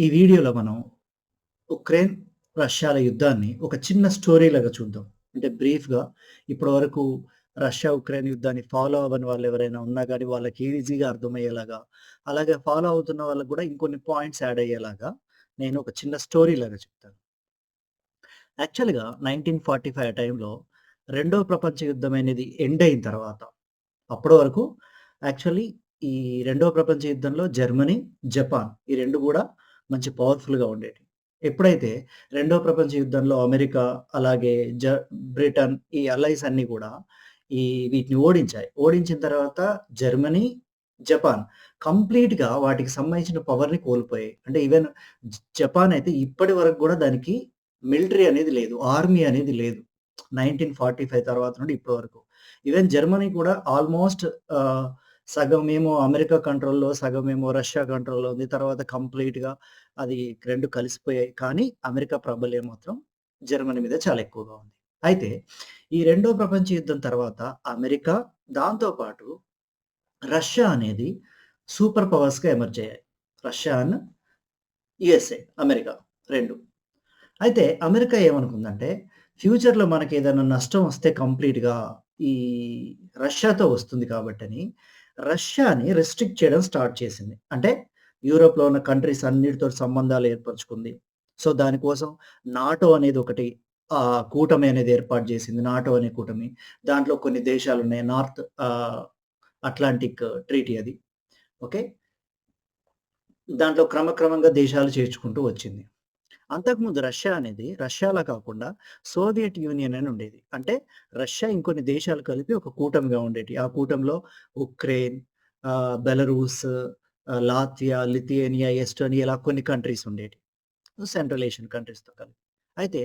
ఈ వీడియోలో మనం ఉక్రెయిన్, రష్యాల యుద్ధాన్ని ఒక చిన్న స్టోరీలాగా చూద్దాం. అంటే బ్రీఫ్‌గా ఇప్పటి వరకు రష్యా, ఉక్రెయిన్ యుద్ధాన్ని ఫాలో అవ్వని వాళ్ళు ఎవరైనా ఉన్నా కానీ వాళ్ళకి ఈజీగా అర్థమయ్యేలాగా, అలాగే ఫాలో అవుతున్న వాళ్ళకి కూడా ఇంకొన్ని పాయింట్స్ యాడ్ అయ్యేలాగా నేను ఒక చిన్న స్టోరీలాగా చెప్తాను. యాక్చువల్‌గా 1945 ఆ టైంలో రెండో ప్రపంచ యుద్ధం అనేది ఎండ్ అయిన తర్వాత, అప్పటి వరకు యాక్చువల్లీ ఈ రెండో ప్రపంచ యుద్ధంలో జర్మనీ, జపాన్ ఈ రెండు కూడా మంచి పవర్‌ఫుల్‌గా ఉండేవి ఎప్పుడైతే రెండో ప్రపంచ యుద్ధంలో అమెరికా, అలాగే జ బ్రిటన్ ఈ అలైస్ అన్నీ కూడా ఈ వీటిని ఓడించాయి. ఓడించిన తర్వాత జర్మనీ, జపాన్ కంప్లీట్‌గా వాటికి సంబంధించిన పవర్‌ని కోల్పోయాయి. అంటే ఈవెన్ జపాన్ అయితే ఇప్పటి వరకు కూడా దానికి మిలిటరీ అనేది లేదు. ఆర్మీ అనేది లేదు. 1945 తర్వాత నుండి ఇప్పటి వరకు. ఈవెన్ జర్మనీ కూడా ఆల్‌మోస్ట్ సగం ఏమో అమెరికా కంట్రోల్‌లో, సగమేమో రష్యా కంట్రోల్‌లో ఉంది. తర్వాత కంప్లీట్‌గా అది రెండు కలిసిపోయాయి. కానీ అమెరికా ప్రాబల్యం మాత్రం జర్మనీ మీద చాలా ఎక్కువగా ఉంది. అయితే ఈ రెండో ప్రపంచ యుద్ధం తర్వాత అమెరికా, దాంతో పాటు రష్యా అనేది సూపర్ పవర్స్‌గా ఎమర్జ్ అయ్యాయి. రష్యా అండ్ యుఎస్ఏ అమెరికా రెండు అయితే అమెరికా ఏమనుకుందంటే ఫ్యూచర్‌లో మనకి ఏదైనా నష్టం వస్తే కంప్లీట్‌గా ఈ రష్యాతో వస్తుంది కాబట్టని రష్యాని రెస్ట్రిక్ట్ చేయడం స్టార్ట్ చేసింది. అంటే యూరోప్‌లో ఉన్న కంట్రీస్ అన్నిటితో సంబంధాలు ఏర్పరచుకుంది. సో, దానికోసం నాటో అనేది ఒకటి కూటమి అనేది ఏర్పాటు చేసింది. నాటో అనే కూటమి. దాంట్లో కొన్ని దేశాలు ఉన్నాయి నార్త్ అట్లాంటిక్ ట్రీటీ అది. ఓకే. దాంట్లో క్రమక్రమంగా దేశాలు చేర్చుకుంటూ వచ్చింది. అంతకుముందు రష్యా అనేది రష్యాలో కాకుండా సోవియట్ యూనియన్ అని ఉండేది. అంటే రష్యా ఇంకొన్ని దేశాలు కలిపి ఒక కూటమిగా ఉండేటియి. ఆ కూటమిలో Ukraine, Belarus, Latvia, Lithuania Estonia ఇలా కొన్ని కంట్రీస్ ఉండేవి సెంట్రల్ ఏషియన్ కంట్రీస్‌తో కలిపి. అయితే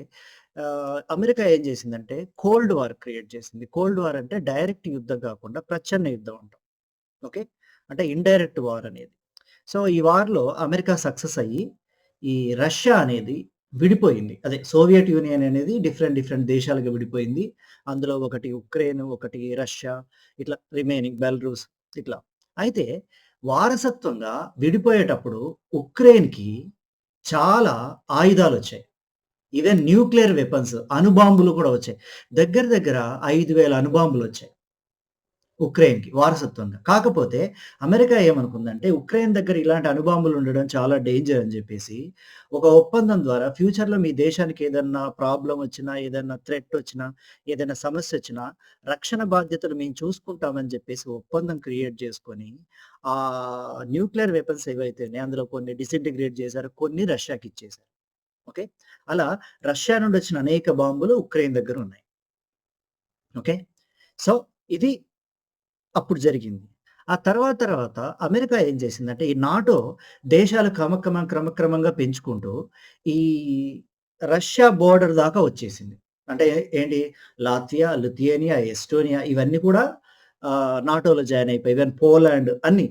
అమెరికా ఏం చేసిందంటే కోల్డ్ వార్ క్రియేట్ చేసింది. కోల్డ్ వార్ అంటే డైరెక్ట్ యుద్ధం కాకుండా ప్రచ్ఛన్న యుద్ధం అంటాం. ఓకే. అంటే ఇండైరెక్ట్ వార్ అనేది. సో, ఈ వార్‌లో అమెరికా సక్సెస్ అయ్యి ఈ రష్యా అనేది విడిపోయింది. అదే సోవియట్ యూనియన్ అనేది డిఫరెంట్ డిఫరెంట్ దేశాలుగా విడిపోయింది. అందులో ఒకటి ఉక్రెయిన్, ఒకటి రష్యా ఇట్లా రిమైనింగ్ బెల్రూస్ ఇట్లా. అయితే వారసత్వంగా విడిపోయేటప్పుడు ఉక్రెయిన్‌కి చాలా ఆయుధాలు వచ్చాయి ఈవెన్ న్యూక్లియర్ వెపన్స్ అణుబాంబులు కూడా వచ్చాయి. దగ్గర దగ్గర ఐదు వేల అనుబాంబులు వచ్చాయి ఉక్రెయిన్‌కి వారసత్వంగా. కాకపోతే అమెరికా ఏమనుకుందంటే ఉక్రెయిన్ దగ్గర ఇలాంటి అణుబాంబులు ఉండడం చాలా డేంజర్ అని చెప్పేసి ఒక ఒప్పందం ద్వారా ఫ్యూచర్‌లో మీ దేశానికి ఏదన్నా ప్రాబ్లం వచ్చినా, ఏదన్నా థ్రెట్ వచ్చినా, ఏదైనా సమస్య వచ్చినా రక్షణ బాధ్యతలు మేము చూసుకుంటామని చెప్పేసి ఒప్పందం క్రియేట్ చేసుకొని ఆ న్యూక్లియర్ వెపన్స్ ఏవైతే అందులో కొన్ని డిసింటిగ్రేట్ చేశారు. కొన్ని రష్యాకి ఇచ్చేశారు ఓకే. అలా రష్యా నుండి వచ్చిన అనేక బాంబులు ఉక్రెయిన్ దగ్గర ఉన్నాయి. ఓకే. సో, ఇది అప్పుడు జరిగింది. ఆ తర్వాత తర్వాత అమెరికా ఏం చేసిందంటే ఈ నాటో దేశాలు క్రమక్రమం క్రమక్రమంగా పెంచుకుంటూ ఈ రష్యా బోర్డర్ దాకా వచ్చేసింది. అంటే ఏంటి లాత్వియా, లిథుయేనియా, ఎస్టోనియా ఇవన్నీ కూడా నాటోలో జాయిన్ అయిపోయి ఈవెన్ పోలాండ్ అన్నీ.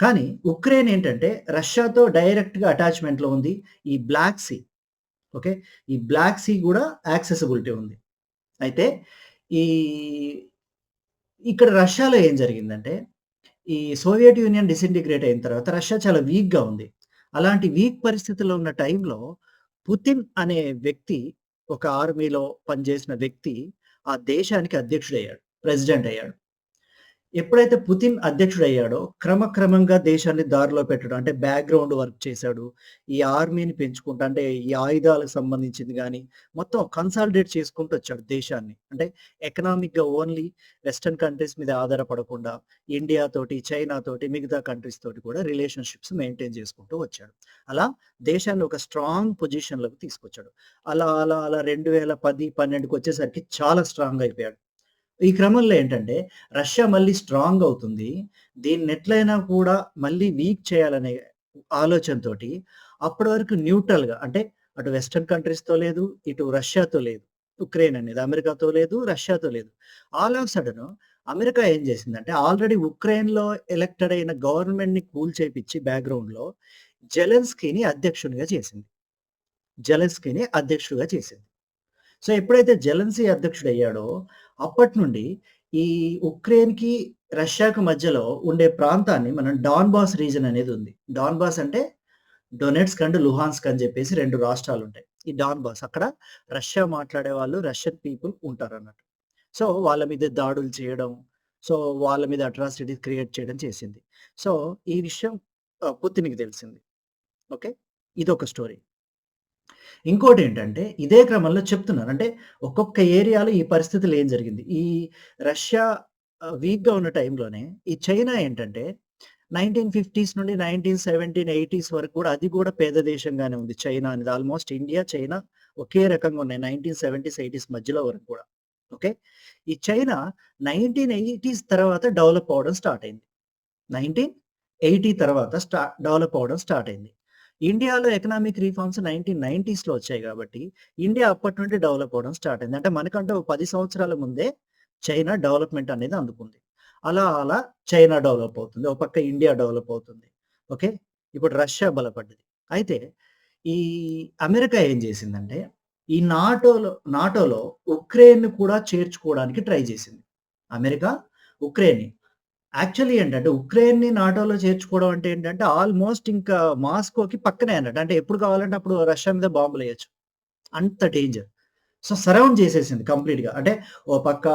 కానీ ఉక్రెయిన్ ఏంటంటే రష్యాతో డైరెక్ట్‌గా అటాచ్‌మెంట్‌లో ఉంది. ఈ బ్లాక్ సీ. ఓకే. ఈ బ్లాక్ సీ కూడా యాక్సెసిబిలిటీ ఉంది. అయితే ఈ ఇక్కడ రష్యాలో ఏం జరిగిందంటే ఈ సోవియట్ యూనియన్ డిసింటిగ్రేట్ అయిన తర్వాత రష్యా చాలా వీక్‌గా ఉంది. అలాంటి వీక్ పరిస్థితుల్లో ఉన్న టైంలో పుతిన్ అనే వ్యక్తి ఒక ఆర్మీలో పనిచేసిన వ్యక్తి ఆ దేశానికి అధ్యక్షుడయ్యాడు. ప్రెసిడెంట్ అయ్యాడు. ఎప్పుడైతే పుతిన్ అధ్యక్షుడయ్యాడో క్రమక్రమంగా దేశాన్ని దారిలో పెట్టడం అంటే బ్యాక్‌గ్రౌండ్ వర్క్ చేశాడు. ఈ ఆర్మీని పెంచుకుంటా అంటే ఈ ఆయుధాలకు సంబంధించింది కానీ మొత్తం కన్సాలిడేట్ చేసుకుంటూ వచ్చాడు దేశాన్ని. అంటే ఎకనామిక్‌గా ఓన్లీ వెస్టర్న్ కంట్రీస్ మీద ఆధారపడకుండా ఇండియా తోటి, చైనా తోటి, మిగతా కంట్రీస్ తోటి కూడా రిలేషన్‌షిప్స్ మెయింటైన్ చేసుకుంటూ వచ్చాడు. అలా దేశాన్ని ఒక స్ట్రాంగ్ పొజిషన్‌లోకి తీసుకొచ్చాడు. అలా అలా అలా 2010, 12కొచ్చేసరికి చాలా స్ట్రాంగ్ అయిపోయాడు. ఈ క్రమంలో ఏంటంటే రష్యా మళ్ళీ స్ట్రాంగ్ అవుతుంది. దీన్ని ఎట్లయినా కూడా మళ్ళీ వీక్ చేయాలనే ఆలోచనతోటి అప్పటి వరకు న్యూట్రల్‌గా అంటే అటు వెస్టర్న్ కంట్రీస్‌తో లేదు, ఇటు రష్యాతో లేదు. ఉక్రెయిన్ అనేది అమెరికాతో లేదు, రష్యాతో లేదు. ఆల్ ఆఫ్ సడన్ అమెరికా ఏం చేసిందంటే ఆల్రెడీ ఉక్రెయిన్‌లో ఎలక్టెడ్ అయిన గవర్నమెంట్‌ని కూల్ చేపించి బ్యాక్‌గ్రౌండ్‌లో జెలెన్స్కీని అధ్యక్షునిగా చేసింది. జెలెన్స్కీని అధ్యక్షుడిగా చేసింది. సో, ఎప్పుడైతే జెలెన్సీ అధ్యక్షుడు అయ్యాడో అప్పటి నుండి ఈ ఉక్రెయిన్‌కి, రష్యాకి మధ్యలో ఉండే ప్రాంతాన్ని మనం డాన్బాస్ రీజన్ అనేది ఉంది. డాన్బాస్ అంటే డొనెట్స్క్ అండ్ లుహాన్స్క్ అని చెప్పేసి 2 రాష్ట్రాలుంటాయి. ఈ డాన్‌బాస్ అక్కడ రష్యా మాట్లాడే వాళ్ళు రష్యన్ పీపుల్ ఉంటారన్నట్టు. సో, వాళ్ళ మీద దాడులు చేయడం, సో, వాళ్ళ మీద అట్రాసిటీస్ క్రియేట్ చేయడం చేసింది. సో, ఈ విషయం ఆహ్, పుతిన్‌కి తెలిసింది. ఓకే. ఇదొక స్టోరీ. ఇంకోటి ఏంటంటే ఇదే క్రమంలో చెప్తున్నారు. అంటే ఒక్కొక్క ఏరియాలో ఈ పరిస్థితులు ఏం జరిగింది. ఈ రష్యా వీక్‌గా ఉన్న టైంలోనే ఈ చైనా ఏంటంటే 1950స్ నుండి 1917, 80స్ వరకు కూడా అది కూడా పేద దేశంగానే ఉంది చైనా అనేది. ఆల్‌మోస్ట్ ఇండియా, చైనా ఒకే రకంగా ఉన్నాయి. 1970స్, 80స్ మధ్యలో వరకు కూడా. ఓకే. ఈ చైనా 1980స్ తర్వాత డెవలప్ అవ్వడం స్టార్ట్ అయింది. 1980 తర్వాత స్టా డెవలప్ అవ్వడం స్టార్ట్ అయింది. ఇండియాలో ఎకనామిక్ రిఫార్మ్స్ 1990స్‌లో వచ్చాయి కాబట్టి ఇండియా అప్పటి నుండి డెవలప్ అవ్వడం స్టార్ట్ అయింది. అంటే మనకంటే ఒక పది సంవత్సరాల ముందే చైనా డెవలప్‌మెంట్ అనేది అందుకుంది. అలా అలా చైనా డెవలప్ అవుతుంది. ఒక పక్క ఇండియా డెవలప్ అవుతుంది. ఓకే. ఇప్పుడు రష్యా బలపడ్డది. అయితే ఈ అమెరికా ఏం చేసిందంటే ఈ నాటోలో నాటోలో ఉక్రెయిన్ కూడా చేర్చుకోవడానికి ట్రై చేసింది. అమెరికా ఉక్రెయిన్‌ని. యాక్చువల్లీ ఏంటంటే ఉక్రెయిన్‌ని నాటోలో చేర్చుకోవడం అంటే ఏంటంటే ఆల్‌మోస్ట్ ఇంకా మాస్కోకి పక్కనే అన్నట్టు. అంటే ఎప్పుడు కావాలంటే అప్పుడు రష్యా మీద బాంబులేయొచ్చు. అంత డేంజర్. సో, సరౌండ్ చేసేసింది కంప్లీట్‌గా. అంటే ఓ పక్క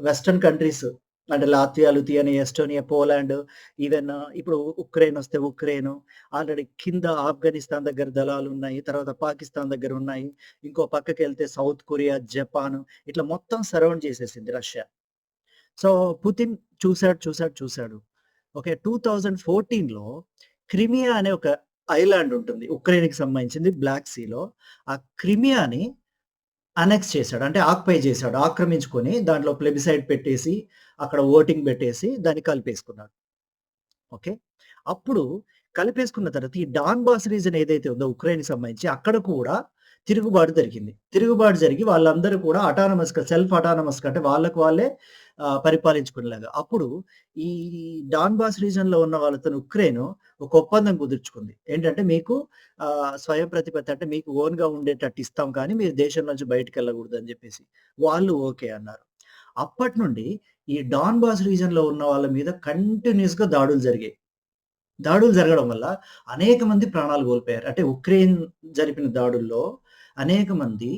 వెస్టర్న్ కంట్రీస్ అంటే Latvia, Lithuania, Estonia, Poland even ఇప్పుడు ఉక్రెయిన్ వస్తే ఉక్రెయిన్ ఆల్రెడీ కింద ఆఫ్ఘనిస్తాన్ దగ్గర దళాలు ఉన్నాయి తర్వాత పాకిస్తాన్ దగ్గర ఉన్నాయి. ఇంకో పక్కకి వెళ్తే సౌత్ కొరియా, జపాన్ ఇట్లా మొత్తం సరౌండ్ చేసేసింది రష్యా. సో, పుతిన్ చూసాడు, చూసాడు, చూసాడు. ఓకే. 2014లో క్రిమియా అనే ఒక ఐలాండ్ ఉంటుంది. ఉక్రెయిన్‌కి సంబంధించింది బ్లాక్ సీలో. ఆ క్రిమియాని అనెక్స్ చేశాడు. అంటే ఆక్యుపై చేశాడు. ఆక్రమించుకొని దాంట్లో ప్లెబిసైడ్ పెట్టేసి, అక్కడ ఓటింగ్ పెట్టేసి దాన్ని కలిపేసుకున్నాడు. ఓకే. అప్పుడు కలిపేసుకున్న తర్వాత ఈ డాన్‌బాస్ రీజన్ ఏదైతే ఉందో ఉక్రెయిన్‌కి సంబంధించి అక్కడ కూడా తిరుగుబాటు జరిగింది. తిరుగుబాటు జరిగి వాళ్ళందరూ కూడా అటానమస్‌గా సెల్ఫ్ అటానమస్‌గా అంటే వాళ్ళకు వాళ్ళే పరిపాలించుకునేలాగా. అప్పుడు ఈ డాన్‌బాస్ రీజన్‌లో ఉన్న వాళ్ళతో ఉక్రెయిన్ ఒక ఒప్పందం కుదుర్చుకుంది. ఏంటంటే మీకు స్వయం ప్రతిపత్తి అంటే మీకు ఓన్‌గా ఉండేటట్టు ఇస్తాం కానీ మీరు దేశం నుంచి బయటికెళ్ళకూడదని చెప్పేసి. వాళ్ళు ఓకే అన్నారు. అప్పటి నుండి ఈ డాన్‌బాస్ రీజన్‌లో ఉన్న వాళ్ళ మీద కంటిన్యూస్గా దాడులు జరిగాయి. దాడులు జరగడం వల్ల అనేక మంది ప్రాణాలు కోల్పోయారు. అంటే ఉక్రెయిన్ జరిపిన దాడుల్లో అనేక మంది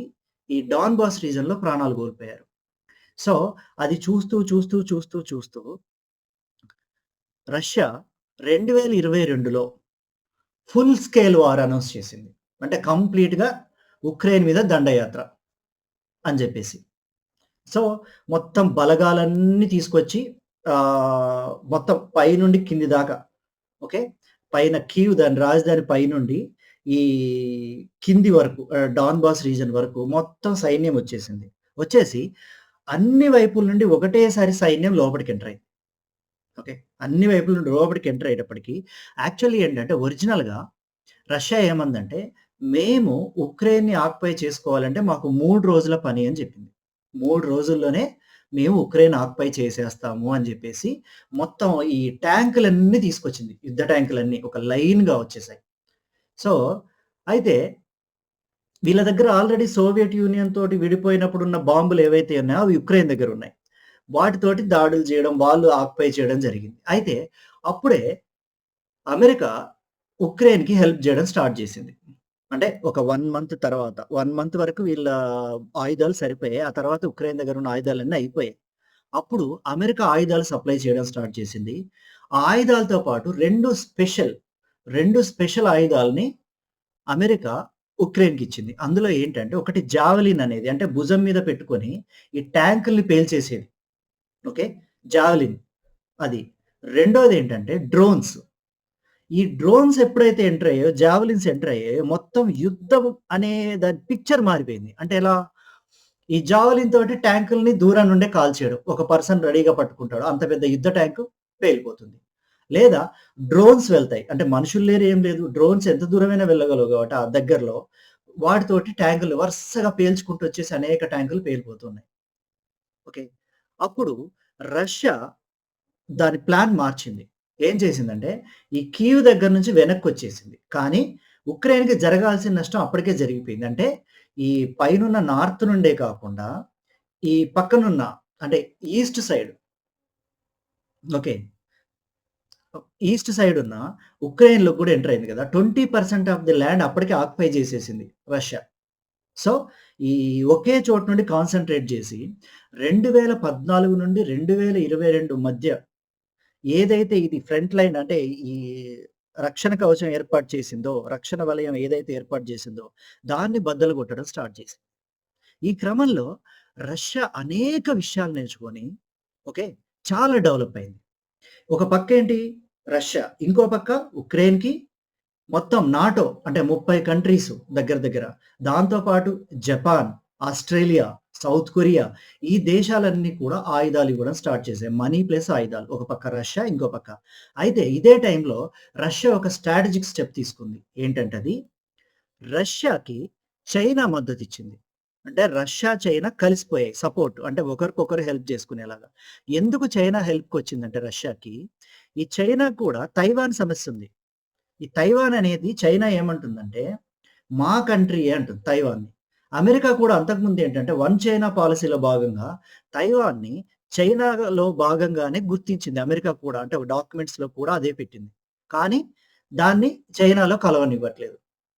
ఈ డాన్‌బాస్ రీజన్‌లో ప్రాణాలు కోల్పోయారు. సో, అది చూస్తూ, చూస్తూ, చూస్తూ, చూస్తూ రష్యా 2022లో ఫుల్ స్కేల్ వార్ అనౌన్స్ చేసింది. అంటే కంప్లీట్‌గా ఉక్రెయిన్ మీద దండయాత్ర అని చెప్పేసి. సో, మొత్తం బలగాలన్నీ తీసుకొచ్చి మొత్తం మొత్తం పైనుండి కింది దాకా ఓకే. పైన కీవ్ దాని రాజధాని పైనుండి ఈ కింది వరకు డాన్ బాస్ రీజన్ వరకు మొత్తం సైన్యం వచ్చేసింది. వచ్చేసి అన్ని వైపుల నుండి ఒకటేసారి సైన్యం లోపలికి ఎంటర్ అయింది. ఓకే. అన్ని వైపుల నుండి లోపలికి ఎంటర్ అయ్యేటప్పటికి యాక్చువల్లీ ఏంటంటే ఒరిజినల్‌గా రష్యా ఏమందంటే మేము ఉక్రెయిన్‌ని ఆక్యుపై చేసుకోవాలంటే మాకు మూడు రోజుల పని అని చెప్పింది. మూడు రోజుల్లోనే మేము ఉక్రెయిన్ ఆక్యుపై చేసేస్తాము అని చెప్పేసి మొత్తం ఈ ట్యాంకులన్నీ తీసుకొచ్చింది. యుద్ధ ట్యాంకులన్నీ ఒక లైన్‌గా వచ్చేసాయి. సో, అయితే వీళ్ళ దగ్గర ఆల్రెడీ సోవియట్ యూనియన్ తోటి విడిపోయినప్పుడు ఉన్న బాంబులు ఏవైతే ఉన్నాయో అవి ఉక్రెయిన్ దగ్గర ఉన్నాయి. వాటితోటి దాడులు చేయడం, వాళ్ళు ఆక్యుపై చేయడం జరిగింది. అయితే అప్పుడే అమెరికా ఉక్రెయిన్‌కి హెల్ప్ చేయడం స్టార్ట్ చేసింది. అంటే ఒక వన్ మంత్ తర్వాత వన్ మంత్ వరకు వీళ్ళ ఆయుధాలు సరిపోయాయి. ఆ తర్వాత ఉక్రెయిన్ దగ్గర ఉన్న ఆయుధాలన్నీ అయిపోయాయి. అప్పుడు అమెరికా ఆయుధాలు సప్లై చేయడం స్టార్ట్ చేసింది. ఆ ఆయుధాలతో పాటు రెండు స్పెషల్ రెండు స్పెషల్ ఆయుధాలని అమెరికా ఉక్రెయిన్‌కి ఇచ్చింది. అందులో ఏంటంటే ఒకటి జావెలిన్ అనేది అంటే భుజం మీద పెట్టుకొని ఈ ట్యాంకుల్ని పేల్చేసేది. ఓకే. జావెలిన్ అది. రెండోదేంటంటే డ్రోన్స్. ఈ డ్రోన్స్ ఎప్పుడైతే ఎంటర్ అయ్యాయో, జావెలిన్స్ ఎంటర్ అయ్యాయో మొత్తం యుద్ధం అనే దాని పిక్చర్ మారిపోయింది. అంటే ఎలా? ఈ జావలిన్ తోటి ట్యాంకుల్ని దూరం నుండే కాల్చేయడం. ఒక పర్సన్ రెడీగా పట్టుకుంటాడు. అంత పెద్ద యుద్ధ ట్యాంకు పేలిపోతుంది. లేదా డ్రోన్స్ వెళ్తాయి. అంటే మనుషులు లేరు ఏం లేదు. డ్రోన్స్ ఎంత దూరమైనా వెళ్ళగలవు కాబట్టి ఆ దగ్గరలో వాటితోటి ట్యాంకులు వరుసగా పేల్చుకుంటూ వచ్చేసి అనేక ట్యాంకులు పేలిపోతున్నాయి. ఓకే. అప్పుడు రష్యా దాని ప్లాన్ మార్చింది. ఏం చేసిందంటే ఈ కీవ్ దగ్గర నుంచి వెనక్కొచ్చేసింది. కానీ ఉక్రెయిన్‌కి జరగాల్సిన నష్టం అప్పటికే జరిగిపోయింది. అంటే ఈ పైనున్న నార్త్ నుండే కాకుండా ఈ పక్కనున్న అంటే east side okay. East side ఉన్న ఉక్రెయిన్లో కూడా ఎంటర్ అయింది కదా! 20% ఆఫ్ ది ల్యాండ్ అప్పటికే ఆక్యుపై చేసేసింది రష్యా. సో, ఈ ఒకే చోటు నుండి కాన్సన్ట్రేట్ చేసి 2014 నుండి 2022 మధ్య ఏదైతే ఇది ఫ్రంట్ లైన్ అంటే ఈ రక్షణ కవచం ఏర్పాటు చేసిందో, రక్షణ వలయం ఏదైతే ఏర్పాటు చేసిందో దాన్ని బద్దలు కొట్టడం స్టార్ట్ చేసింది. ఈ క్రమంలో రష్యా అనేక విషయాలు నేర్చుకొని ఓకే. చాలా డెవలప్ అయింది. ఒక పక్క ఏంటి రష్యా, ఇంకో పక్క ఉక్రెయిన్‌కి మొత్తం నాటో అంటే 30 కంట్రీస్ దగ్గర దగ్గర. దాంతో పాటు జపాన్, ఆస్ట్రేలియా, సౌత్ కొరియా ఈ దేశాలన్నీ కూడా ఆయుధాలు ఇవ్వడం స్టార్ట్ చేశాయి. మనీ ప్లస్ ఆయుధాలు. ఒక పక్క రష్యా, ఇంకో పక్క. అయితే ఇదే టైంలో రష్యా ఒక స్ట్రాటజిక్ స్టెప్ తీసుకుంది. ఏంటంటే అది రష్యాకి చైనా మద్దతిచ్చింది. అంటే రష్యా, చైనా కలిసిపోయాయి సపోర్ట్. అంటే ఒకరికొకరు హెల్ప్ చేసుకునేలాగా. ఎందుకు చైనా హెల్ప్‌కొచ్చిందంటే రష్యాకి, ఈ చైనా కూడా తైవాన్ సమస్య ఉంది. ఈ తైవాన్ అనేది చైనా ఏమంటుందంటే, మా కంట్రీయే అంటుంది తైవాన్‌ని. అమెరికా కూడా అంతకుముందు ఏంటంటే వన్ చైనా పాలసీలో భాగంగా తైవాన్‌ని చైనాలో భాగంగానే గుర్తించింది అమెరికా కూడా. అంటే డాక్యుమెంట్స్‌లో కూడా అదే పెట్టింది. కానీ దాన్ని చైనాలో కలవనివ్వట్లేదు.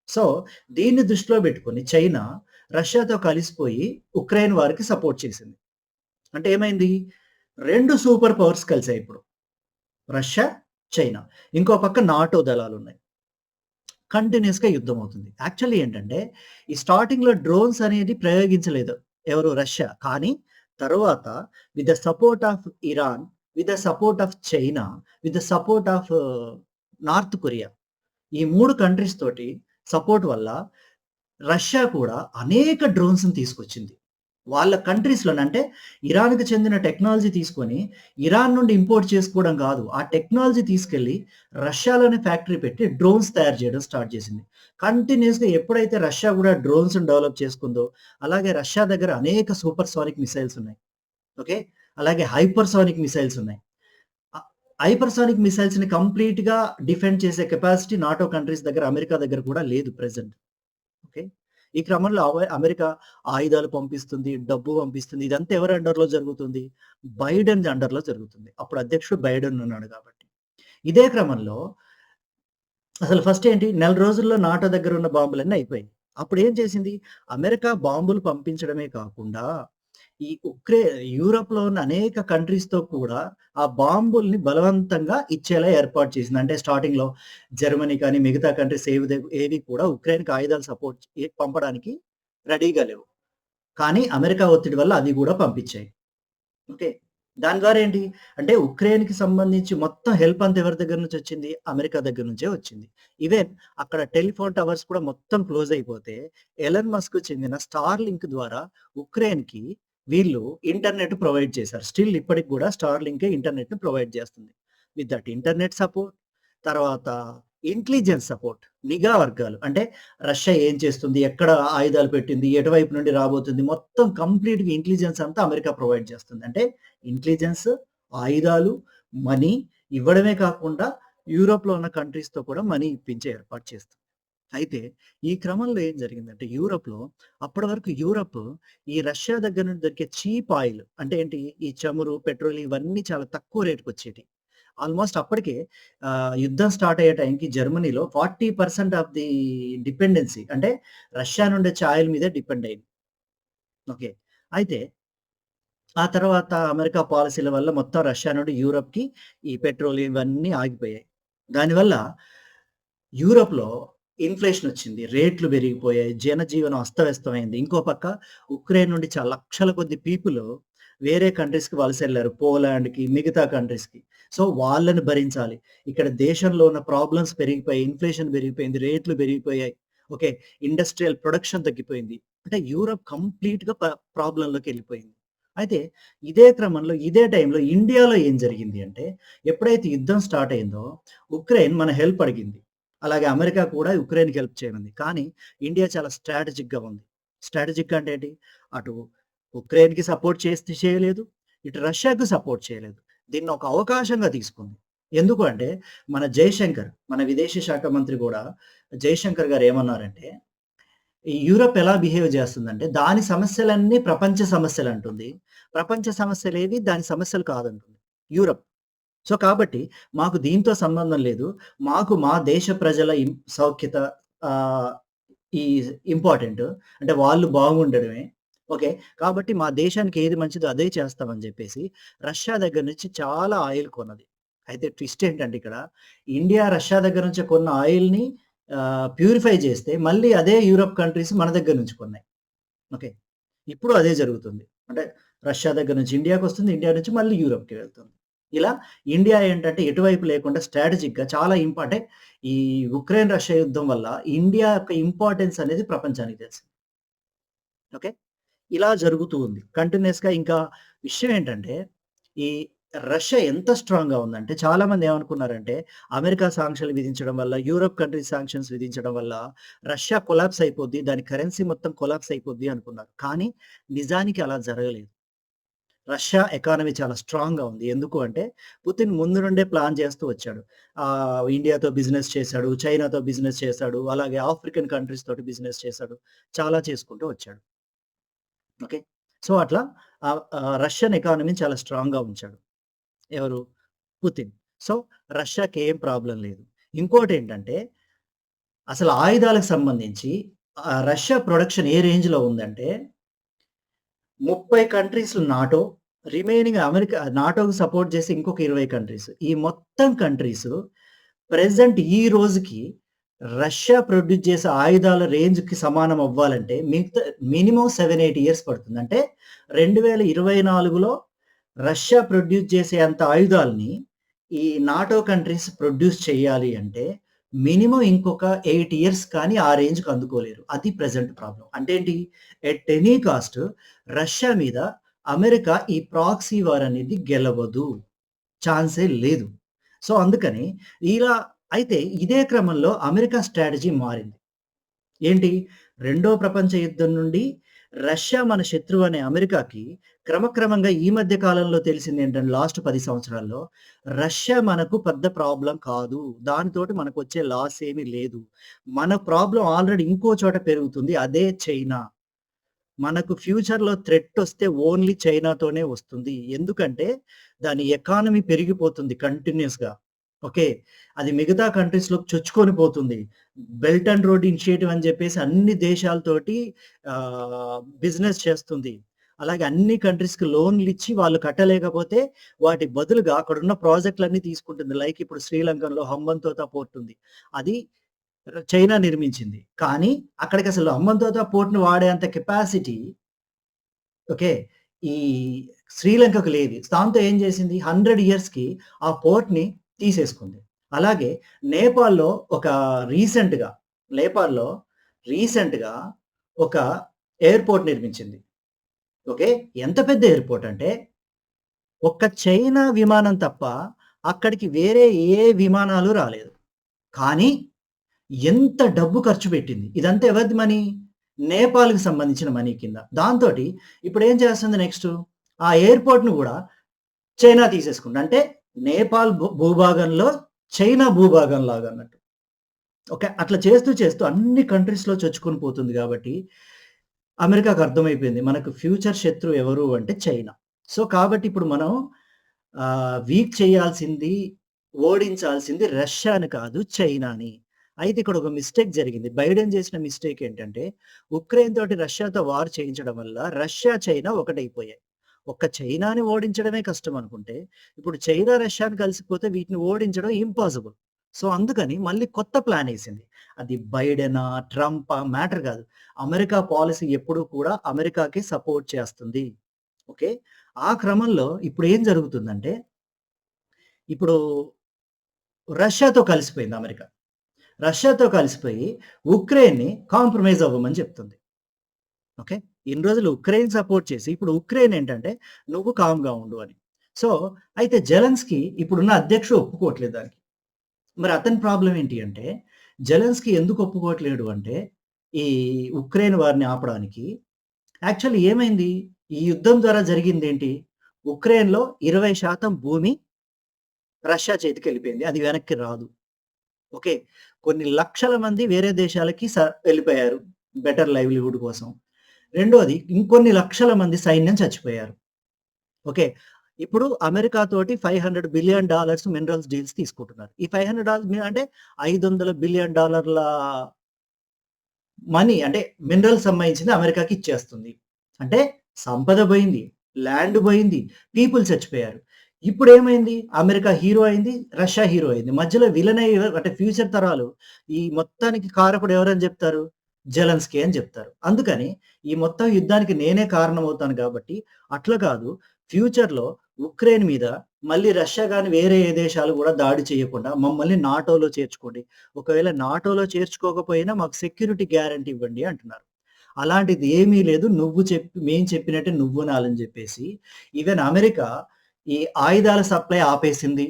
సో, దీన్ని దృష్టిలో పెట్టుకొని చైనా రష్యాతో కలిసిపోయి ఉక్రెయిన్ వారికి సపోర్ట్ చేసింది. అంటే ఏమైంది? రెండు సూపర్ పవర్స్ కలిసాయి ఇప్పుడు. Russia, China. ఇంకో పక్క నాటో దళాలు ఉన్నాయి కంటిన్యూయస్‌గా యుద్ధం అవుతుంది. యాక్చువల్లీ ఏంటంటే, ఈ స్టార్టింగ్‌లో డ్రోన్స్ అనేది ప్రయోగించలేదు. ఎవరు? రష్యా. కానీ తర్వాత with the support of Iran, with the support of China, with the support of North Korea. ఈ మూడు కంట్రీస్ తోటి సపోర్ట్ వల్ల రష్యా కూడా అనేక డ్రోన్స్‌ని తీసుకొచ్చింది. వాళ్ళ కంట్రీస్‌లోనే అంటే ఇరాన్‌కి చెందిన టెక్నాలజీ తీసుకొని ఇరాన్ నుండి ఇంపోర్ట్ చేసుకోవడం కాదు. ఆ టెక్నాలజీ తీసుకెళ్ళి రష్యాలోనే ఫ్యాక్టరీ పెట్టి డ్రోన్స్ తయారు చేయడం స్టార్ట్ చేసింది. కంటిన్యూస్గా ఎప్పుడైతే రష్యా కూడా డ్రోన్స్‌ని డెవలప్ చేసుకుందో, అలాగే రష్యా దగ్గర అనేక సూపర్ సానిక్ మిసైల్స్ ఉన్నాయి. ఓకే. అలాగే హైపర్‌సోనిక్ మిసైల్స్ ఉన్నాయి. ఆహ్, హైపర్‌సోనిక్ మిసైల్స్‌ని కంప్లీట్‌గా డిఫెండ్ చేసే కెపాసిటీ నాటో కంట్రీస్ దగ్గర, అమెరికా దగ్గర కూడా లేదు ప్రెసెంట్ ఈ క్రమంలో అమెరికా ఆయుధాలు పంపిస్తుంది, డబ్బు పంపిస్తుంది. ఇదంతా ఎవరి అండర్‌లో జరుగుతుంది? బైడెన్ అండర్‌లో జరుగుతుంది. అప్పుడు అధ్యక్షుడు బైడెన్ ఉన్నాడు కాబట్టి. ఇదే క్రమంలో అసలు ఫస్ట్ ఏంటి? నెల రోజుల్లో నాటో దగ్గర ఉన్న బాంబులన్నీ అయిపోయాయి. అప్పుడు ఏం చేసింది? అమెరికా బాంబులు పంపించడమే కాకుండా ఈ ఉక్రె యూరోప్‌లో ఉన్న అనేక కంట్రీస్‌తో కూడా ఆ బాంబుల్ని బలవంతంగా ఇచ్చేలా ఏర్పాటు చేసింది. అంటే స్టార్టింగ్‌లో జర్మనీ కానీ, మిగతా కంట్రీస్ ఏవి ఏవి కూడా ఉక్రెయిన్‌కి ఆయుధాలు సపోర్ట్ పంపడానికి రెడీగా లేవు. కానీ అమెరికా ఒత్తిడి వల్ల అవి కూడా పంపించాయి. ఓకే. దాని ద్వారా ఏంటి? అంటే ఉక్రెయిన్‌కి సంబంధించి మొత్తం హెల్ప్ అంతా ఎవరి దగ్గర నుంచి వచ్చింది? అమెరికా దగ్గర నుంచే వచ్చింది. ఈవెన్ అక్కడ టెలిఫోన్ టవర్స్ కూడా మొత్తం క్లోజ్ అయిపోతే ఎలన్ మస్క్ చెందిన స్టార్ లింక్ ద్వారా ఉక్రెయిన్‌కి వీళ్ళు ఇంటర్నెట్ ప్రొవైడ్ చేశారు. స్టిల్ ఇప్పటికి కూడా స్టార్‌లింకే ఇంటర్నెట్‌ని ప్రొవైడ్ చేస్తుంది. విత్ దట్ ఇంటర్నెట్ సపోర్ట్, తర్వాత ఇంటెలిజెన్స్ సపోర్ట్, నిఘా వర్గాలు. అంటే రష్యా ఏం చేస్తుంది? ఎక్కడ ఆయుధాలు పెట్టింది? ఎటువైపు నుండి రాబోతుంది? మొత్తం కంప్లీట్‌గా ఇంటెలిజెన్స్ అంతా అమెరికా ప్రొవైడ్ చేస్తుంది. అంటే ఇంటెలిజెన్స్, ఆయుధాలు, మనీ ఇవ్వడమే కాకుండా యూరోప్‌లో ఉన్న కంట్రీస్‌తో కూడా మనీ ఇప్పించే ఏర్పాటు చేస్తుంది. అయితే ఈ క్రమంలో ఏం జరిగిందంటే యూరప్లో అప్పటి వరకు యూరప్ ఈ రష్యా దగ్గర నుండి దొరికే చీప్ ఆయిల్ అంటే ఏంటి? ఈ చమురు, పెట్రోల్ ఇవన్నీ చాలా తక్కువ రేట్‌కొచ్చేటియి. ఆల్‌మోస్ట్ అప్పటికే యుద్ధం స్టార్ట్ అయ్యే టైంకి జర్మనీలో 40% ఆఫ్ ది డిపెండెన్సీ అంటే రష్యా నుండి వచ్చే ఆయిల్ మీదే డిపెండ్ అయింది. ఓకే. అయితే ఆ తర్వాత అమెరికా పాలసీల వల్ల మొత్తం రష్యా నుండి యూరప్‌కి ఈ పెట్రోల్ ఇవన్నీ ఆగిపోయాయి. దానివల్ల యూరప్లో ఇన్‌ఫ్లేషన్ వచ్చింది. రేట్లు పెరిగిపోయాయి. జనజీవనం అస్తవ్యస్తమైంది. ఇంకో పక్క ఉక్రెయిన్ నుండి చాలా లక్షల కొద్ది పీపుల్ వేరే కంట్రీస్‌కి వలసెళ్ళారు. పోలాండ్‌కి, మిగతా కంట్రీస్‌కి. సో, వాళ్ళని భరించాలి. ఇక్కడ దేశంలో ఉన్న ప్రాబ్లమ్స్ పెరిగిపోయాయి. ఇన్‌ఫ్లేషన్ పెరిగిపోయింది. రేట్లు పెరిగిపోయాయి. ఓకే. ఇండస్ట్రియల్ ప్రొడక్షన్ తగ్గిపోయింది. అంటే యూరప్ కంప్లీట్‌గా ప్రాబ్లంలోకి వెళ్ళిపోయింది అయితే ఇదే క్రమంలో, ఇదే టైంలో ఇండియాలో ఏం జరిగింది అంటే, ఎప్పుడైతే యుద్ధం స్టార్ట్ అయిందో ఉక్రెయిన్ మన హెల్ప్ అడిగింది. అలాగే అమెరికా కూడా యుక్రెయిన్కి హెల్ప్ చేయమంది. కానీ ఇండియా చాలా స్ట్రాటజిక్‌గా ఉంది. స్ట్రాటజిక్ అంటే ఏంటి? అటు ఉక్రెయిన్‌కి సపోర్ట్ చేస్తే చేయలేదు. ఇటు రష్యాకు సపోర్ట్ చేయలేదు. దీన్ని ఒక అవకాశంగా తీసుకుంది. ఎందుకు అంటే మన జయశంకర్, మన విదేశీ శాఖ మంత్రి కూడా జయశంకర్ గారు ఏమన్నారంటే, ఈ యూరప్ ఎలా బిహేవ్ చేస్తుందంటే దాని సమస్యలన్నీ ప్రపంచ సమస్యలు అంటుంది ప్రపంచ సమస్యలేవి దాని సమస్యలు కాదంటుంది. యూరప్. సో, కాబట్టి మాకు దీంతో సంబంధం లేదు. మాకు మా దేశ ప్రజల సౌఖ్యత ఈ ఇంపార్టెంట్. అంటే వాళ్ళు బాగుండడమే. ఓకే. కాబట్టి మా దేశానికి ఏది మంచిదో అదే చేస్తామని చెప్పేసి రష్యా దగ్గర నుంచి చాలా ఆయిల్ కొన్నది. అయితే ట్విస్ట్ ఏంటంటే ఇక్కడ ఇండియా రష్యా దగ్గర నుంచి కొన్న ఆయిల్‌ని ప్యూరిఫై చేస్తే మళ్ళీ అదే యూరప్ కంట్రీస్ మన దగ్గర నుంచి కొన్నాయి. ఓకే. ఇప్పుడు అదే జరుగుతుంది. అంటే రష్యా దగ్గర నుంచి ఇండియాకి వస్తుంది ఇండియా నుంచి మళ్ళీ యూరప్కి వెళ్తుంది. ఇలా ఇండియా ఏంటంటే ఎటువైపు లేకుండా స్ట్రాటజిక్‌గా చాలా ఇంపార్టెంట్ ఈ ఉక్రెయిన్ రష్యా యుద్ధం వల్ల ఇండియా యొక్క ఇంపార్టెన్స్ అనేది ప్రపంచానికి తెలిసింది. ఓకే. ఇలా జరుగుతూ ఉంది. కంటిన్యూయస్‌గా ఇంకా విషయం ఏంటంటే ఈ రష్యా ఎంత స్ట్రాంగ్‌గా ఉందంటే చాలామంది ఏమనుకున్నారంటే అమెరికా సాంక్షన్‌లు విధించడం వల్ల, యూరోప్ కంట్రీ సాంక్షన్స్ విధించడం వల్ల రష్యా కొలాప్స్ అయిపోద్ది. దాని కరెన్సీ మొత్తం కొలాప్స్ అయిపోద్ది అనుకున్నారు. కానీ నిజానికి అలా జరగలేదు. రష్యా ఎకానమీ చాలా స్ట్రాంగ్‌గా ఉంది. ఎందుకు అంటే పుతిన్ ముందు నుండే ప్లాన్ చేస్తూ వచ్చాడు. ఇండియాతో బిజినెస్ చేశాడు. చైనాతో బిజినెస్ చేశాడు. అలాగే ఆఫ్రికన్ కంట్రీస్ తోటి బిజినెస్ చేశాడు. చాలా చేసుకుంటూ వచ్చాడు. ఓకే. సో, అట్లా రష్యన్ ఎకానమీని చాలా స్ట్రాంగ్‌గా ఉంచాడు. ఎవరు? పుతిన్. సో, రష్యాకి ఏం ప్రాబ్లం లేదు. ఇంకోటి ఏంటంటే అసలు ఆయుధాలకు సంబంధించి రష్యా ప్రొడక్షన్ ఏ రేంజ్‌లో ఉందంటే 30 కంట్రీస్ నాటో, రిమైనింగ్ అమెరికా నాటోకి సపోర్ట్ చేసి ఇంకొక 20 కంట్రీస్. ఈ మొత్తం కంట్రీస్ ప్రెసెంట్ ఈ రోజుకి రష్యా ప్రొడ్యూస్ చేసే ఆయుధాల రేంజ్‌కి సమానం అవ్వాలంటే మిగతా మినిమం సెవెన్ ఎయిట్ ఇయర్స్ పడుతుంది. అంటే 2024లో రష్యా ప్రొడ్యూస్ చేసే అంత ఆయుధాలని ఈ నాటో కంట్రీస్ ప్రొడ్యూస్ చేయాలి అంటే మినిమం ఇంకొక ఎయిట్ ఇయర్స్ కానీ ఆ రేంజ్‌కి అందుకోలేరు. అది ప్రెజెంట్ ప్రాబ్లమ్. అంటే ఏంటి? ఎట్ ఎనీ కాస్ట్ రష్యా మీద అమెరికా ఈ ప్రాక్సీ వార్ అనేది గెలవదు. ఛాన్సే లేదు. సో, అందుకని ఇలా అయితే ఇదే క్రమంలో అమెరికా స్ట్రాటజీ మారింది. ఏంటి? రెండో ప్రపంచ యుద్ధం నుండి రష్యా మన శత్రువు అనే అమెరికాకి క్రమక్రమంగా ఈ మధ్య కాలంలో తెలిసిందేంటంటే లాస్ట్ పది సంవత్సరాల్లో రష్యా మనకు పెద్ద ప్రాబ్లం కాదు. దానితోటి మనకొచ్చే లాస్ ఏమీ లేదు. మన ప్రాబ్లం ఆల్రెడీ ఇంకో చోట పెరుగుతుంది. అదే చైనా. మనకు ఫ్యూచర్‌లో థ్రెట్ వస్తే ఓన్లీ చైనాతోనే వస్తుంది. ఎందుకంటే దాని ఎకానమీ పెరిగిపోతుంది కంటిన్యూస్గా ఓకే. అది మిగతా కంట్రీస్లో చొచ్చుకొని పోతుంది. బెల్ట్ అండ్ రోడ్ ఇనిషియేటివ్ అని చెప్పేసి అన్ని దేశాలతోటి బిజినెస్ చేస్తుంది. అలాగే అన్ని కంట్రీస్‌కి లోన్లు ఇచ్చి వాళ్ళు కట్టలేకపోతే వాటి బదులుగా అక్కడున్న ప్రాజెక్ట్‌లన్నీ తీసుకుంటుంది. లైక్ ఇప్పుడు శ్రీలంకలో హంబంతోత పోర్ట్ ఉంది. అది చైనా నిర్మించింది. కానీ అక్కడికి అసలు హంబంతోతా పోర్ట్‌ని వాడేంత కెపాసిటీ ఓకే. ఈ శ్రీలంకకు లేదు. దాంతో ఏం చేసింది 100 ఇయర్స్‌కి ఆ పోర్ట్‌ని తీసేసుకుంది. అలాగే నేపాల్‌లో ఒక రీసెంట్‌గా నేపాల్‌లో రీసెంట్‌గా ఒక ఎయిర్‌పోర్ట్ నిర్మించింది. ఓకే. ఎంత పెద్ద ఎయిర్‌పోర్ట్ అంటే ఒక్క చైనా విమానం తప్ప అక్కడికి వేరే ఏ విమానాలు రాలేదు. కానీ ఎంత డబ్బు ఖర్చు పెట్టింది. ఇదంతా ఎవరిది మనీ? నేపాల్‌కి సంబంధించిన మనీ కింద. దాంతోటి ఏం చేస్తుంది నెక్స్ట్ ఆ ఎయిర్పోర్ట్ను కూడా చైనా తీసేసుకుంది. అంటే నేపాల్ భూ భూభాగంలో చైనా భూభాగం లాగా అన్నట్టు. ఓకే. అట్లా చేస్తూ చేస్తూ అన్ని కంట్రీస్‌లో చొచ్చుకొని పోతుంది కాబట్టి అమెరికాకు అర్థమైపోయింది. మనకు ఫ్యూచర్ శత్రువు ఎవరు అంటే చైనా. సో, కాబట్టి ఇప్పుడు మనం వీక్ చేయాల్సింది, ఓడించాల్సింది రష్యాని కాదు చైనాని. అయితే ఇక్కడ ఒక మిస్టేక్ జరిగింది. బైడెన్ చేసిన మిస్టేక్ ఏంటంటే ఉక్రెయిన్ తోటి రష్యాతో వార్ చేయించడం వల్ల రష్యా, చైనా ఒకటైపోయాయి. ఒక్క చైనాని ఓడించడమే కష్టం అనుకుంటే ఇప్పుడు చైనా, రష్యాని కలిసిపోతే వీటిని ఓడించడం ఇంపాసిబుల్. సో, అందుకని మళ్ళీ కొత్త ప్లాన్ వేసింది అది బైడెనా? ట్రంపా? మ్యాటర్ కాదు. అమెరికా పాలసీ ఎప్పుడూ కూడా అమెరికాకి సపోర్ట్ చేస్తుంది. ఓకే. ఆ క్రమంలో ఇప్పుడు ఏం జరుగుతుందంటే ఇప్పుడు రష్యాతో కలిసిపోయింది అమెరికా. రష్యాతో కలిసిపోయి ఉక్రెయిన్‌ని కాంప్రమైజ్ అవ్వమని చెప్తుంది. ఓకే. ఇన్ని రోజులు ఉక్రెయిన్ సపోర్ట్ చేసి ఇప్పుడు ఉక్రెయిన్ ఏంటంటే నువ్వు కామ్‌గా ఉండు అని. సో, అయితే జెలెన్స్కి ఇప్పుడున్న అధ్యక్షుడు ఒప్పుకోవట్లేదు దానికి. మరి అతని ప్రాబ్లం ఏంటి అంటే జెలెన్స్కి ఎందుకు ఒప్పుకోవట్లేడు అంటే ఈ ఉక్రెయిన్ వారిని ఆపడానికి యాక్చువల్లీ ఏమైంది? ఈ యుద్ధం ద్వారా జరిగిందేంటి? ఉక్రెయిన్‌లో 20% భూమి రష్యా చేతికెళ్ళిపోయింది. అది వెనక్కి రాదు. ఓకే. కొన్ని లక్షల మంది వేరే దేశాలకి స వెళ్ళిపోయారు. బెటర్ లైవ్‌లీహుడ్ కోసం. రెండోది ఇంకొన్ని లక్షల మంది సైన్యం చచ్చిపోయారు. ఓకే. ఇప్పుడు అమెరికా తోటి $500 బిలియన్ డాలర్స్ మినరల్స్ డీల్స్ తీసుకుంటున్నారు. ఈ $500 డాలర్స్ అంటే $500 బిలియన్ డాలర్ల మనీ అంటే మినరల్స్ సంబంధించింది అమెరికాకి ఇచ్చేస్తుంది. అంటే సంపద పోయింది. ల్యాండ్ పోయింది. పీపుల్ చచ్చిపోయారు. ఇప్పుడు ఏమైంది అమెరికా హీరో అయింది. రష్యా హీరో అయింది. మధ్యలో విలన్ అయ్యి అంటే ఫ్యూచర్ తరాలు ఈ మొత్తానికి కారకుడు ఎవరని చెప్తారు? జలన్స్కే అని చెప్తారు. అందుకని ఈ మొత్తం యుద్ధానికి నేనే కారణమవుతాను కాబట్టి అట్లా కాదు ఫ్యూచర్‌లో ఉక్రెయిన్ మీద మళ్ళీ రష్యా కానీ వేరే ఏ దేశాలు కూడా దాడి చేయకుండా మమ్మల్ని నాటోలో చేర్చుకోండి. ఒకవేళ నాటోలో చేర్చుకోకపోయినా మాకు సెక్యూరిటీ గ్యారంటీ ఇవ్వండి అంటున్నారు. అలాంటిది ఏమీ లేదు. నువ్వు చెప్పి మేము చెప్పినట్టే నువ్వు నాలని చెప్పేసి ఈవెన్ అమెరికా ఈ ఆయుధాల సప్లై ఆపేసింది.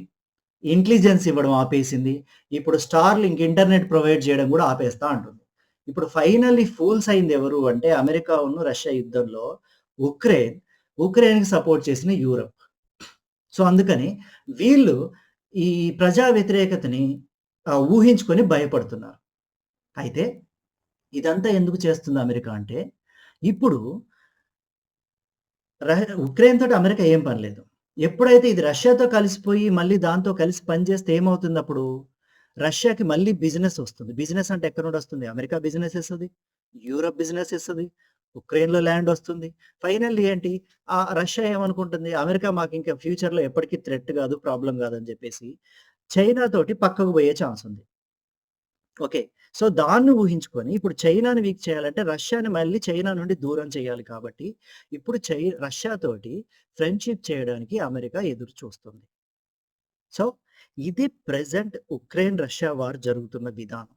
ఇంటెలిజెన్స్ ఇవ్వడం ఆపేసింది. ఇప్పుడు స్టార్‌లింక్ ఇంటర్నెట్ ప్రొవైడ్ చేయడం కూడా ఆపేస్తా అంటుంది. ఇప్పుడు ఫైనల్లీ ఫూల్స్ అయింది ఎవరు అంటే అమెరికా ఉన్న రష్యా యుద్ధంలో ఉక్రెయిన్, ఉక్రెయిన్‌కి సపోర్ట్ చేసిన యూరప్. సో, అందుకని వీళ్ళు ఈ ప్రజా వ్యతిరేకతని ఊహించుకొని భయపడుతున్నారు. అయితే ఇదంతా ఎందుకు చేస్తుంది అమెరికా అంటే ఇప్పుడు ఉక్రెయిన్ తోటి అమెరికా ఏం పనిలేదు ఎప్పుడైతే ఇది రష్యాతో కలిసిపోయి మళ్ళీ దాంతో కలిసి పనిచేస్తే ఏమవుతుందప్పుడు? రష్యాకి మళ్ళీ బిజినెస్ వస్తుంది. బిజినెస్ అంటే ఎక్కడి నుండి వస్తుంది? అమెరికా బిజినెస్ ఇస్తుంది యూరప్ బిజినెస్ ఇస్తుంది ఉక్రెయిన్‌లో ల్యాండ్ వస్తుంది. ఫైనల్లీ ఏంటి? ఆ రష్యా ఏమనుకుంటుంది? అమెరికా మాకు ఇంకా ఫ్యూచర్‌లో ఎప్పటికీ థ్రెట్ కాదు, ప్రాబ్లమ్ కాదని చెప్పేసి చైనా తోటి పక్కకు పోయే ఛాన్స్ ఉంది. ఓకే. సో, దాన్ని ఊహించుకొని ఇప్పుడు చైనాని వీక్ చేయాలంటే రష్యాని మళ్ళీ చైనా నుండి దూరం చేయాలి కాబట్టి ఇప్పుడు చై రష్యా తోటి ఫ్రెండ్‌షిప్ చేయడానికి అమెరికా ఎదురు చూస్తుంది. సో, ఇది ప్రజెంట్ ఉక్రెయిన్ రష్యా వార్ జరుగుతున్న విధానం.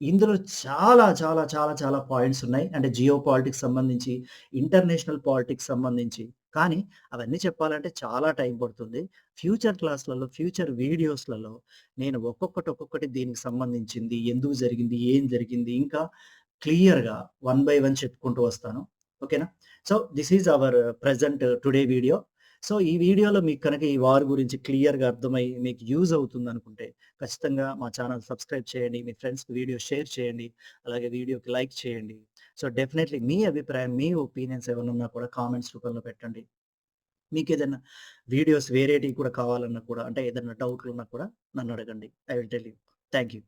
ఇందులో చాలా చాలా చాలా చాలా పాయింట్స్ ఉన్నాయి. అంటే జియో పాలిటిక్స్ సంబంధించి, ఇంటర్నేషనల్ పాలిటిక్స్ సంబంధించి. కానీ అవన్నీ చెప్పాలంటే చాలా టైం పడుతుంది. ఫ్యూచర్ క్లాస్‌లలో, ఫ్యూచర్ వీడియోస్‌లలో నేను ఒక్కొక్కటి, ఒక్కొక్కటి దీనికి సంబంధించింది, ఎందుకు జరిగింది, ఏం జరిగింది ఇంకా క్లియర్‌గా వన్ బై వన్ చెప్పుకుంటూ వస్తాను. ఓకేనా? So, this is our present today video. So, ఈ వీడియోలో మీకు కనుక ఈ వార్ గురించి క్లియర్‌గా అర్థమై మీకు యూజ్ అవుతుంది అనుకుంటే ఖచ్చితంగా మా ఛానల్ సబ్స్క్రైబ్ చేయండి. మీ ఫ్రెండ్స్‌కి వీడియో షేర్ చేయండి. అలాగే వీడియోకి లైక్ చేయండి. సో, డెఫినెట్లీ మీ అభిప్రాయం, మీ ఒపీనియన్స్ ఏమైనా ఉన్నా కూడా కామెంట్స్ రూపంలో పెట్టండి. మీకు ఏదైనా వీడియోస్ వేరేటివి కూడా కావాలన్నా కూడా అంటే ఏదైనా డౌట్‌లున్నా కూడా నన్ను అడగండి. I will tell you. Thank you.